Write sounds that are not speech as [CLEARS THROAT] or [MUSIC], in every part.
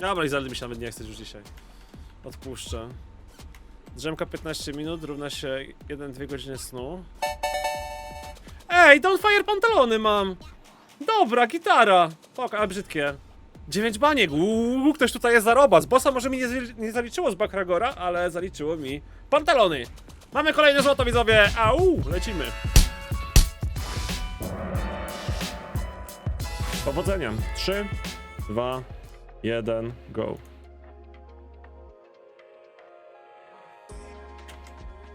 Dobra, Izaldy mi się nawet nie chce już dzisiaj. Odpuszczę. Drzemka 15 minut równa się 1-2 godziny snu. Ej, Downfire pantalony mam! Dobra, gitara! Fok, ale brzydkie. 9 baniek, uuu, ktoś tutaj jest zaroba. Z bossa może mi nie, nie zaliczyło z Bakragora, ale zaliczyło mi pantalony. Mamy kolejne złoto, widzowie! Au, lecimy. Powodzenia. 3, 2, 1, go.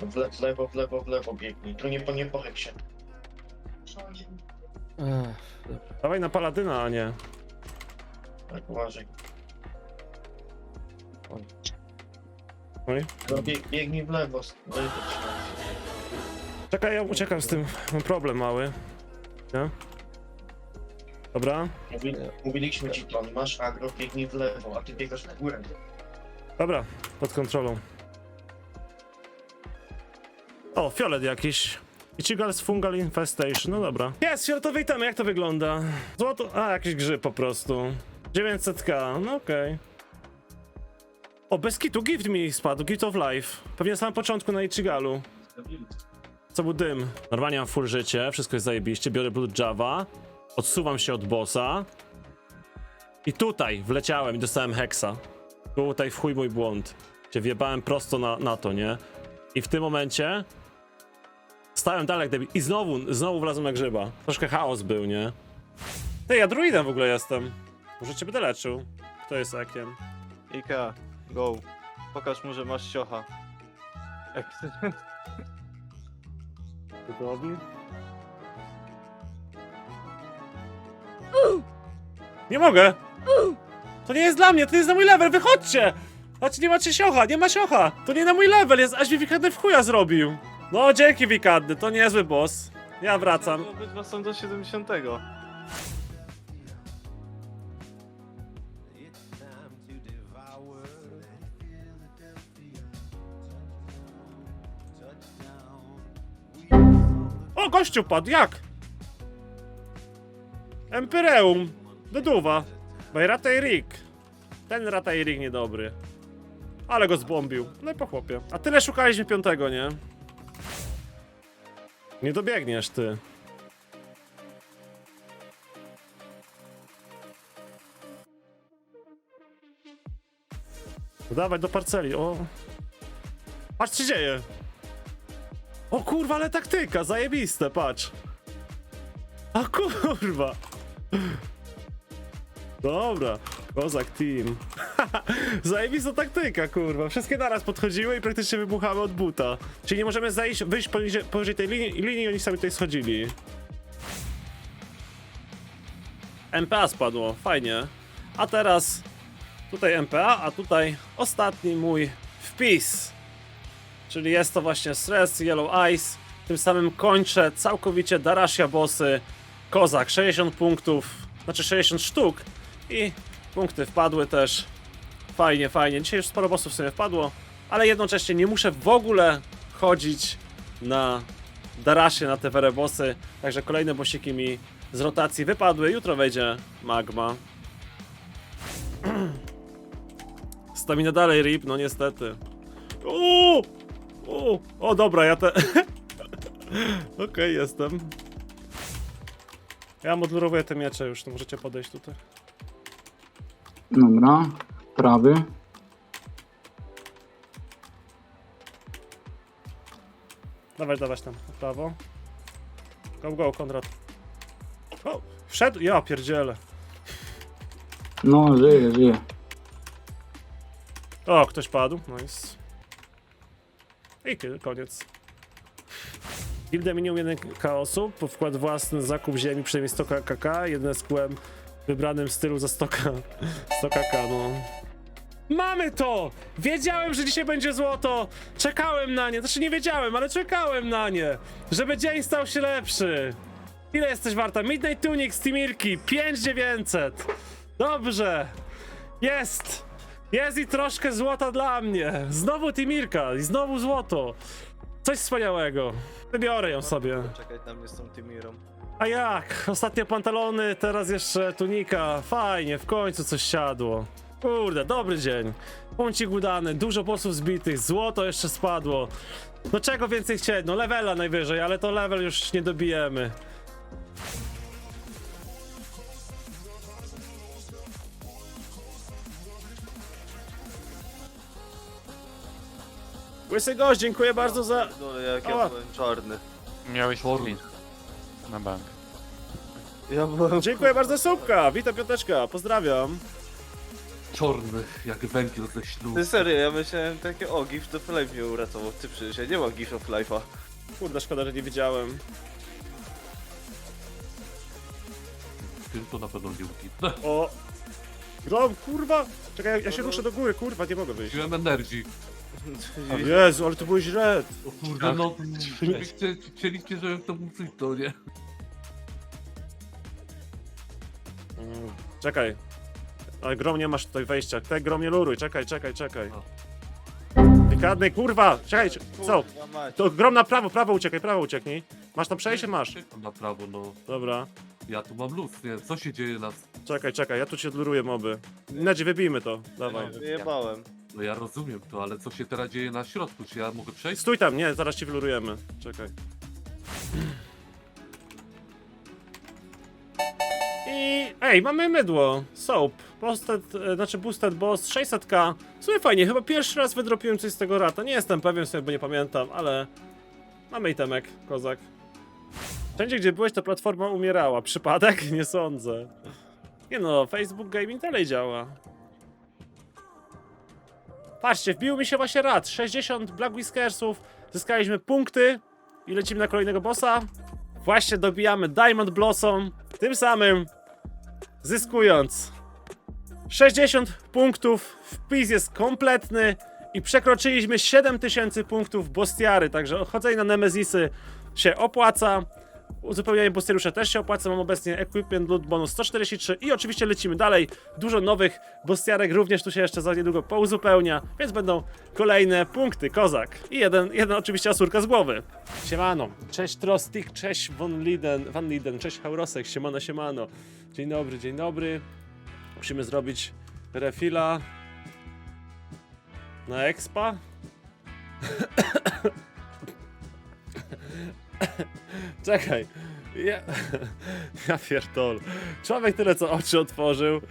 W, le w lewo, w lewo, w lewo biegnij. Tu nie po nie po heksie. Dawaj na paladyna, a nie. Tak, uważaj. Oj. No, bieg, biegnij w lewo. s- lewo. Czekaj, ja uciekam z tym. Mam problem mały. Nie? Dobra. Mówi, mówiliśmy ci to, masz agro, biegnij w lewo, a ty biegasz w górę. Dobra, pod kontrolą. O, fiolet jakiś. Ichigal's Fungal Infestation, no dobra. Jest, fioletowy item, jak to wygląda? Złoto, a jakiś grzyb po prostu. 900k, no okej. O, bez kitu, gift mi spadł, gift of life. Pewnie na samym początku na Ichigalu. Co był dym? Normalnie mam full życie, wszystko jest zajebiście, biorę Blood Java, odsuwam się od bossa. I tutaj wleciałem i dostałem heksa. Tutaj w chuj mój błąd. Cię wjebałem prosto na, na to, nie? I w tym momencie stałem dalej debil. I znowu, znowu wlazłem na grzyba. Troszkę chaos był, nie? Ty, ja druidem w ogóle jestem. Może cię będę leczył. Kto jest ekiem? Ika, go. Pokaż mu, że masz siocha. Jak... Gotowi? Nie mogę! To nie jest dla mnie, to jest na mój level, wychodźcie! Chodź, nie macie siocha, nie ma siocha! To nie na mój level jest, aż mi Wikadny w chuja zrobił! No, dzięki Wikadny, to niezły boss. Ja wracam. Obydwa są do 70. O, gościu padł, jak? Empireum. Deduwa. Bajrata i Rick. Ten Rata i niedobry. Ale go zbombił. No i po chłopie. A tyle szukaliśmy piątego, nie? Nie dobiegniesz, ty. Dawaj do parceli, o. Patrz, co się dzieje. O kurwa, ale taktyka, zajebiste, patrz. A kurwa. Dobra, kozak team. [LAUGHS] Zajebista taktyka, kurwa. Wszystkie naraz podchodziły i praktycznie wybuchały od buta. Czyli nie możemy zajść, wyjść poniżej, poniżej tej linii, linii oni sami tutaj schodzili. MPA spadło, fajnie. A teraz tutaj MPA, a tutaj ostatni mój wpis. Czyli jest to właśnie Stress, Yellow Ice. Tym samym kończę całkowicie Darashia bossy. Kozak 60 punktów, znaczy 60 sztuk i punkty wpadły też. Fajnie, fajnie. Dzisiaj już sporo bossów sobie wpadło, ale jednocześnie nie muszę w ogóle chodzić na Darashie, na te werebossy. Także kolejne bossiki mi z rotacji wypadły. Jutro wejdzie Magma. [CLEARS THROAT] Stamina dalej rip, no niestety. Uuu! O, o dobra, ja te... [LAUGHS] Okej, jestem. Ja modluruję te miecze już, to możecie podejść tutaj. Dobra, prawy. Dawaj, dawać tam, na prawo. Go, go, Konrad. O, wszedł? Ja pierdzielę. No, żyje, żyje. O, ktoś padł, nice. I kill, koniec. Gilda minimum 1k osób, wkład własny, zakup ziemi przynajmniej 100 kk, jeden z kłem wybranym w stylu za 100 [LAUGHS] k 100 kk, no. Mamy to! Wiedziałem, że dzisiaj będzie złoto! Czekałem na nie, znaczy nie wiedziałem, ale czekałem na nie! Żeby dzień stał się lepszy! Ile jesteś warta? Midnight Tunic z Timirki, 5900! Dobrze! Jest! Jest i troszkę złota dla mnie! Znowu Timirka i znowu złoto! Coś wspaniałego! Wybiorę ją sobie. Czekać na mnie z tą Timirą. A jak? Ostatnie pantalony, teraz jeszcze tunika. Fajnie, w końcu coś siadło. Kurde, dobry dzień. Punkcik udany, dużo bossów zbitych, złoto jeszcze spadło. No czego więcej chcieć? No levela najwyżej, ale to level już nie dobijemy. Łysy gość, dziękuję bardzo za... No jak Ała. ja byłem czarny. Miałeś screen na bank. Ja byłem... Dziękuję bardzo Słupka, witam Piąteczka, pozdrawiam. Czarny, jak węgiel ze ślub. Ty serio, ja myślałem takie, o, Gift of Life mnie uratował. Ty przecież ja nie mam Gift of Life'a. Kurde, szkoda, że nie widziałem. Tym to na pewno nie uginę. O! Grom, kurwa! Czekaj, ja się ruszę do góry, kurwa, nie mogę wyjść. Wziąłem energii. Jezu, ale to byłeś red. O kurde, no, chcieliście, chcieliście, żebym to był to, nie? Mm, Czekaj. Ale Grom, nie masz tutaj wejścia. Te Grom, nie luruj, czekaj, czekaj, czekaj. Wykradny, kurwa! Czekaj, co? Kurwa mać. To Grom na prawo, prawo uciekaj, prawo ucieknij. Masz tam przejście? Masz. Czekam na prawo, no. Dobra. Ja tu mam luz, nie? Co się dzieje nas? Czekaj, czekaj, ja tu ci odluruję moby. Nedzie, wybijmy to. Dawaj. Wyjebałem. No ja rozumiem to, ale co się teraz dzieje na środku? Czy ja mogę przejść? Stój tam, nie, zaraz ci wylurujemy. Czekaj. I ej, mamy mydło. Soap. Boosted, e, znaczy boosted boss 600k. W sumie fajnie, chyba pierwszy raz wydropiłem coś z tego rata. Nie jestem pewien sobie, bo nie pamiętam, ale mamy itemek, kozak. Wszędzie gdzie byłeś, to platforma umierała. Przypadek? [LAUGHS] Nie sądzę. Nie no, Facebook Gaming dalej działa. Patrzcie, wbił mi się właśnie rad. 60 Black Whiskersów, zyskaliśmy punkty i lecimy na kolejnego bossa. Właśnie dobijamy Diamond Blossom, tym samym zyskując 60 punktów. Wpis jest kompletny i przekroczyliśmy 7000 punktów Bostiary, także chodzenie na Nemezisy się opłaca. Uzupełnianie boosterusza też się opłaca. Mam obecnie Equipment Loot bonus 143 i oczywiście lecimy dalej. Dużo nowych bostiarek również tu się jeszcze za niedługo pouzupełnia, więc będą kolejne punkty. Kozak i jeden, jeden oczywiście asurka z głowy. Siemano, cześć Trostik, cześć Von Liden, Van Liden, cześć Haurosek, siemano, siemano. Dzień dobry, dzień dobry. Musimy zrobić refila na expa. Czekaj. Ja, [LAUGHS] ja pierdol. Człowiek tyle co oczy otworzył.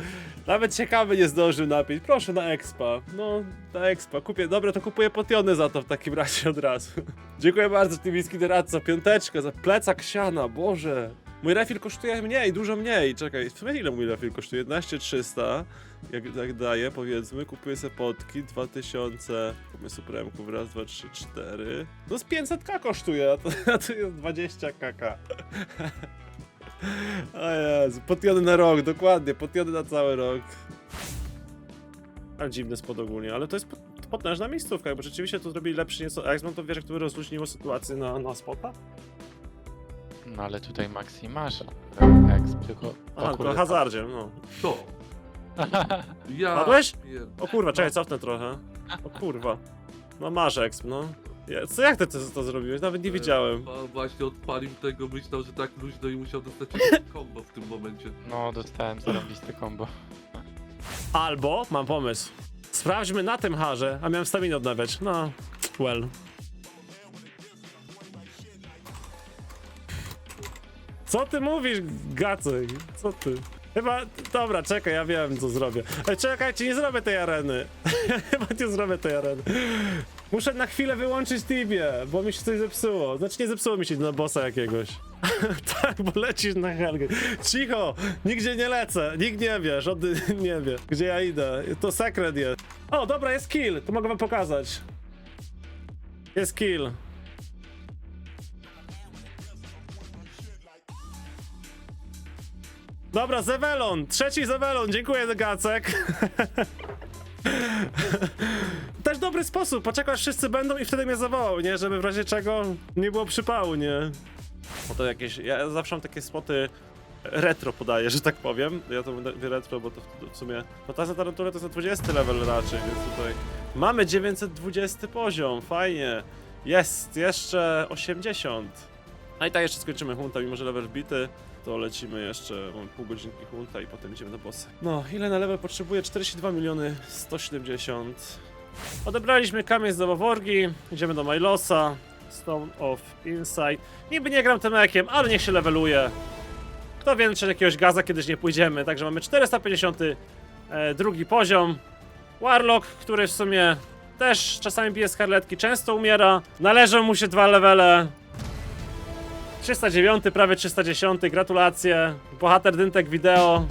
Nawet ciekawy nie zdążył napić. Proszę na expa. No, na expa. Kupię. Dobra, to kupuję potiony za to w takim razie od razu. [LAUGHS] Dziękuję bardzo, Tybicki doradca. Piąteczka za plecak siana. Boże. Mój refil kosztuje mniej, dużo mniej. Czekaj, w sumie ile mój refil kosztuje? 11300. Jak, jak daję, powiedzmy, kupuję sobie potki, 2000 pomysł premków, raz, dwa, trzy, cztery. No z 500k kosztuje, a to, [LAUGHS] a to jest 20 kk. O Jezu, potiony na rok, dokładnie, potiony na cały rok. Ale dziwny spod ogólnie, ale to jest pot- potężna miejscówka, bo rzeczywiście to zrobili lepszy nieco. A jak mam to wiesz, jak to by rozluźniło sytuację na, na spota? No ale tutaj Maxi masz exp, tylko... Aha, o to na hazardzie, no. To! [LAUGHS] Ja... Padłeś? O kurwa, czekaj, cofnę trochę. O kurwa. No masz exp, no. Ja- Co, jak ty to, to zrobiłeś? Nawet nie widziałem. A właśnie odpalił tego, myślał, że tak luźno i musiał dostać [LAUGHS] kombo w tym momencie. No, dostałem zarąbiste combo. Albo, mam pomysł. Sprawdźmy na tym harze, a miałem staminę odnawiać. No, well. Co ty mówisz, Gacek? Co ty? Chyba, dobra, czekaj, ja wiem co zrobię. Ej, czekajcie, nie zrobię tej areny. [LAUGHS] Chyba nie zrobię tej areny. Muszę na chwilę wyłączyć Tibię, bo mi się coś zepsuło. Znaczy nie zepsuło mi się na bossa jakiegoś. [LAUGHS] tak, bo lecisz na Helgę. Cicho, nigdzie nie lecę, nikt nie wie, żadny [LAUGHS] nie wie, gdzie ja idę. To sekret jest. O, dobra, jest kill, to mogę wam pokazać. Jest kill. Dobra, Zewelon, trzeci Zewelon, dziękuję Gacek. [LAUGHS] Też dobry sposób, poczekać wszyscy będą i wtedy mnie zawołał, nie? Żeby w razie czego nie było przypału, nie? Bo to jakieś, ja zawsze mam takie spoty retro podaję, że tak powiem. Ja to mówię retro, bo to w, w sumie... No ta Tarantura to jest na 20 level raczej, więc tutaj... Mamy 920 poziom, fajnie. Jest, jeszcze 80. A i tak jeszcze skończymy hunta, mimo że level bity. To lecimy jeszcze, pół godzinki hunta i potem idziemy do bossa. No, ile na level potrzebuję? 42 miliony 170. Odebraliśmy kamień z Nowoworgi, idziemy do Milosa, Stone of Insight. Niby nie gram tym ekiem, ale niech się leveluje. Kto wie, czy jakiegoś gaza kiedyś nie pójdziemy, także mamy 450 e, drugi poziom. Warlock, który w sumie też czasami bije skarletki, często umiera. Należą mu się dwa levele. 309, prawie 310, gratulacje. Bohater Dyntek wideo.